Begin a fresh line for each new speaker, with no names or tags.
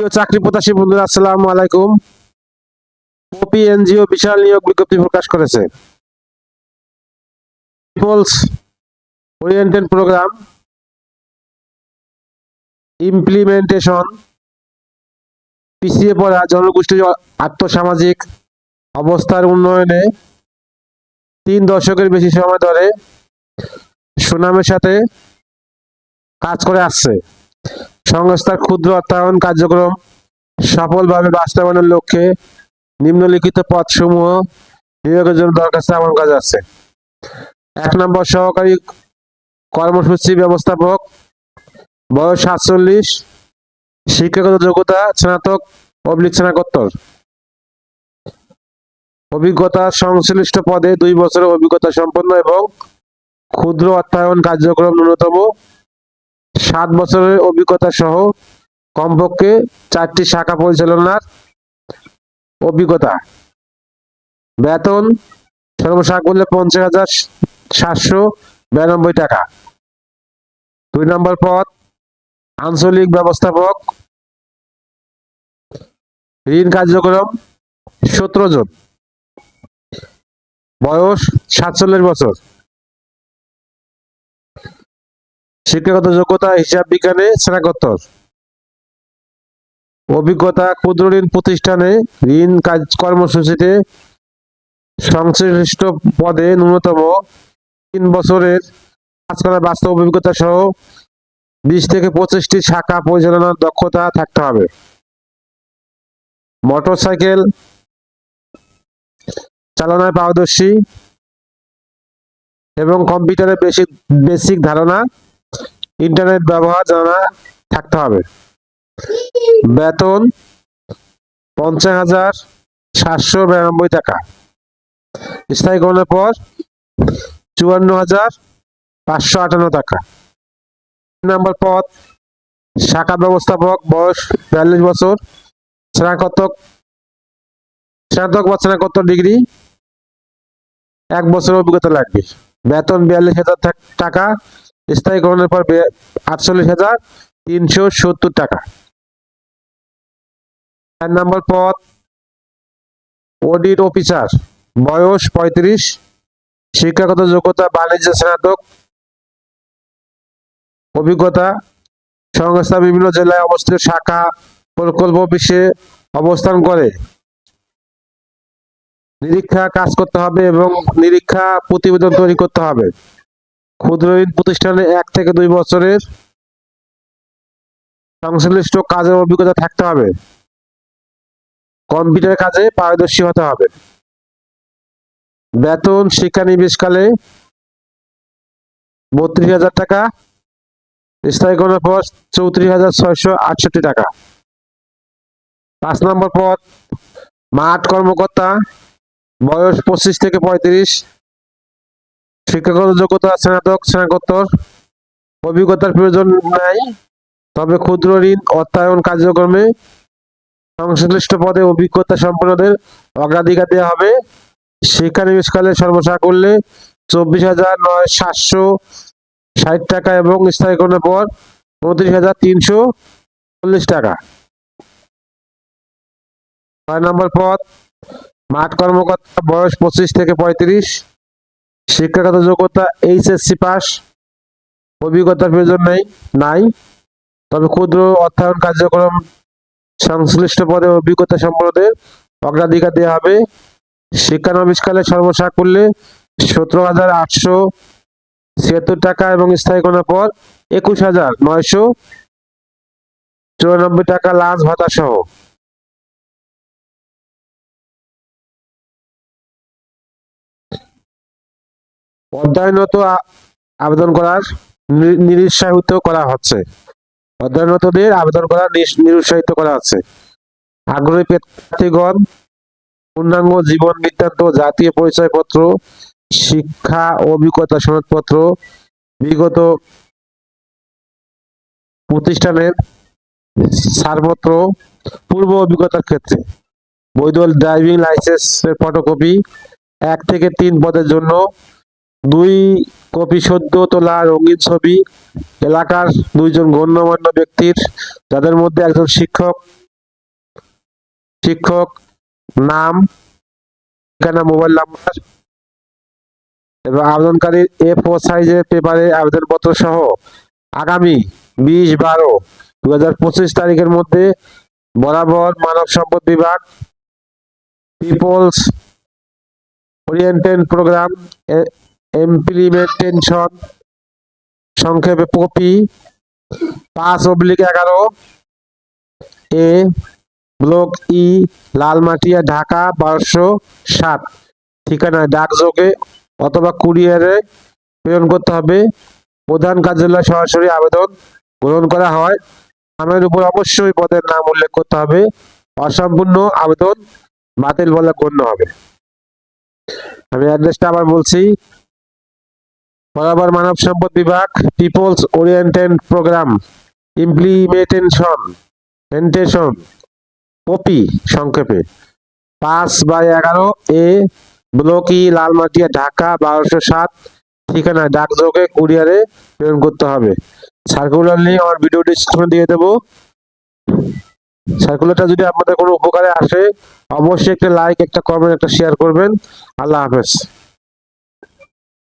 চাকরি প্রত্যাশী বন্ধুরা, আসসালামু আলাইকুম। ওপি এনজিও, বিশাল নিয়োগ বিজ্ঞপ্তি প্রকাশ করেছে। পিপলস ওরিয়েন্টেড প্রোগ্রাম ইমপ্লিমেন্টেশন, পিছিয়ে পড়া জনগোষ্ঠীর আর্থসামাজিক অবস্থার উন্নয়নে তিন দশকের বেশি সময় ধরে সুনামের সাথে কাজ করে আসছে। সংস্থার ক্ষুদ্র অর্থায়ন কার্যক্রম সফলভাবে বাস্তবায়নের লক্ষ্যে নিম্নলিখিত পদসমূহ নিয়োগের জন্য দরখাস্ত আমল কাজ আছে এক নম্বর সহকারী কর্মসূচি ব্যবস্থাপক, বয়স সাতচল্লিশ, শিক্ষাগত যোগ্যতা, স্নাতক অবলিক স্নাতকোত্তর। অভিজ্ঞতা সংশ্লিষ্ট পদে দুই বছরের অভিজ্ঞতা সম্পন্ন এবং ক্ষুদ্র অর্থায়ন কার্যক্রম ন্যূনতম সাত বছরের অভিজ্ঞতা সহ কমপক্ষে চারটি শাখা পরিচালনার অভিজ্ঞতা। বেতন সর্বসাকুল্যে পঞ্চাশ হাজার সাতশো বিরানব্বই টাকা। দুই নম্বর পদ, আঞ্চলিক ব্যবস্থাপক। ঋণ কার্যক্রম সতেরো জন। বয়স সাতচল্লিশ বছর। শিক্ষাগত যোগ্যতা, হিসাব বিজ্ঞানে স্নাতকোত্তর। অভিজ্ঞতা, ক্ষুদ্র ঋণ প্রতিষ্ঠানে ঋণ কাজ কর্মসূচিতে সংশ্লিষ্ট পদে ন্যূনতম তিন বছরের কাজ করার বাস্তব অভিজ্ঞতা সহ বিশ থেকে পঁচিশটি শাখা পরিচালনার দক্ষতা থাকতে হবে। মোটরসাইকেল চালনায় পারদর্শী এবং কম্পিউটারের বেসিক বেসিক ধারণা ইন্টারনেট ব্যবহার জানা থাকতে হবে। বেতন পঞ্চাশ হাজার সাতশো বিরানব্বই টাকা। স্থায়ীকরণের পর চুয়ান্ন হাজার পাঁচশো আটান্ন টাকা। নম্বর পদ শাখা ব্যবস্থাপক বয়স বিয়াল্লিশ বছর, স্নাতক স্নাতক বা স্নাতকোত্তর ডিগ্রি, এক বছর অভিজ্ঞতা লাগবে। বেতন বিয়াল্লিশ হাজার টাকা স্থায়ীকরণের পর আটচল্লিশ হাজার তিনশো সত্তর টাকা। চার নম্বর পদ অডিট অফিসার বয়স পঁয়ত্রিশ, শিক্ষাগত যোগ্যতা বাণিজ্য স্নাতক, অভিজ্ঞতা, সংস্থা বিভিন্ন জেলায় অবস্থিত শাখা প্রকল্প অফিসে অবস্থান করে। নিরীক্ষা কাজ করতে হবে এবং নিরীক্ষা প্রতিবেদন তৈরি করতে হবে। ক্ষুদ্র ঋণ প্রতিষ্ঠানে এক থেকে দুই বছরের সংশ্লিষ্ট কাজের অভিজ্ঞতা থাকতে হবে। কম্পিউটার কাজে পারদর্শী হতে হবে। বেতন শিক্ষানিবেশকালে বত্রিশ হাজার টাকা স্থায়ীকরণের পর চৌত্রিশ হাজার ছয়শো আটষট্টি টাকা। পাঁচ নম্বর পদ, মাঠ কর্মকর্তা, বয়স পঁচিশ থেকে পঁয়ত্রিশ শিক্ষাগত যোগ্যতা স্নাতক, স্নাতকোত্তর। অভিজ্ঞতার প্রয়োজন নাই, তবে ক্ষুদ্র ঋণ অর্থায়ন কার্যক্রমে সংশ্লিষ্ট পদে অভিজ্ঞতা সম্পন্নদের অগ্রাধিকার দেওয়া হবে। শিক্ষানিবেশকালে সর্বসাকুল্যে চব্বিশ হাজার নয় সাতশো ষাট টাকা এবং স্থায়ীকরণের পর উনত্রিশ হাজার তিনশো চল্লিশ টাকা। ছয় নম্বর পদ, মাঠ কর্মকর্তা, বয়স পঁচিশ থেকে পঁয়ত্রিশ। শিক্ষাগত যোগ্যতা এইচএসসি পাস অভিজ্ঞতার প্রয়োজন নেই, নাই। তবে ক্ষুদ্র অর্থায়ন কার্যক্রম সংশ্লিষ্ট পদে অভিজ্ঞতা সম্পর্কে অগ্রাধিকার দেওয়া হবে। শিক্ষানবিষ্কালে সর্বসাকুল্যে সতেরো হাজার আটশো ছিয়াত্তর টাকা এবং স্থায়ী স্থায়ীকরণের পর একুশ হাজার নয়শো চুরানব্বই টাকা লাঞ্চ ভাতা সহ। অধ্যয়নত আবেদন করার নিরুৎসাহিত করা হচ্ছে। অধ্যয়নতদের আবেদন করা নিরুৎসাহিত করা হচ্ছে। আগ্রহী প্রার্থীগণ পূর্ণাঙ্গ জীবন বৃত্তান্ত, জাতীয় পরিচয়পত্র, শিক্ষা, অভিজ্ঞতা সনদপত্র, বিগত প্রতিষ্ঠানের ছাড়পত্র, পূর্ব অভিজ্ঞতার ক্ষেত্রে। বৈধ ড্রাইভিং লাইসেন্সের ফটোকপি, এক থেকে তিন পদের জন্য দুই কপি সদ্য তোলা রঙিন ছবি, এলাকার দুইজন গণ্যমান্য ব্যক্তির, যাদের মধ্যে একজন শিক্ষক শিক্ষক নাম, ঠিকানা, মোবাইল নাম্বার এবং আবেদনকারীর এ ফোর সাইজের পেপারে আবেদনপত্র সহ আগামী বিশ বারো দু হাজার পঁচিশ তারিখের মধ্যে বরাবর মানব সম্পদ বিভাগ, পিপলস ওরিয়েন্টেড প্রোগ্রাম ইমপ্লিমেন্টেশন সংক্ষেপে পপি, পাঁচ অব্লিক এগারো, A, block E, Lalmatia, Dhaka, বারোশো সাত। ঠিকানা, ডাকযোগে অথবা কুরিয়ারে প্রেরণ করতে হবে। প্রধান কার্যালয় সরাসরি আবেদন গ্রহণ করা হয়। নামের উপর অবশ্যই পদের নাম উল্লেখ করতে হবে। অসম্পূর্ণ আবেদন বাতিল বলে গণ্য হবে। আমি অ্যাড্রেসটা আবার বলছি। বরাবর মানব সম্পদ বিভাগ, people's oriented programme, implementation presentation copy সংক্ষেপে। পাঁচ বাই এগারো, এ, ব্লক, লালমাটিয়া, ঢাকা, বারোশো সাত, ঠিকানা, ডাকযোগে, কুরিয়ারে প্রেরণ করতে হবে। সার্কুলার নিয়ে আমার ভিডিও ডিসক্রিপশনে দিয়ে দেবো। সার্কুলারটা যদি আপনাদের কোনো উপকারে আসে, অবশ্যই একটা লাইক একটা কমেন্ট একটা শেয়ার করবেন। আল্লাহ হাফেজ।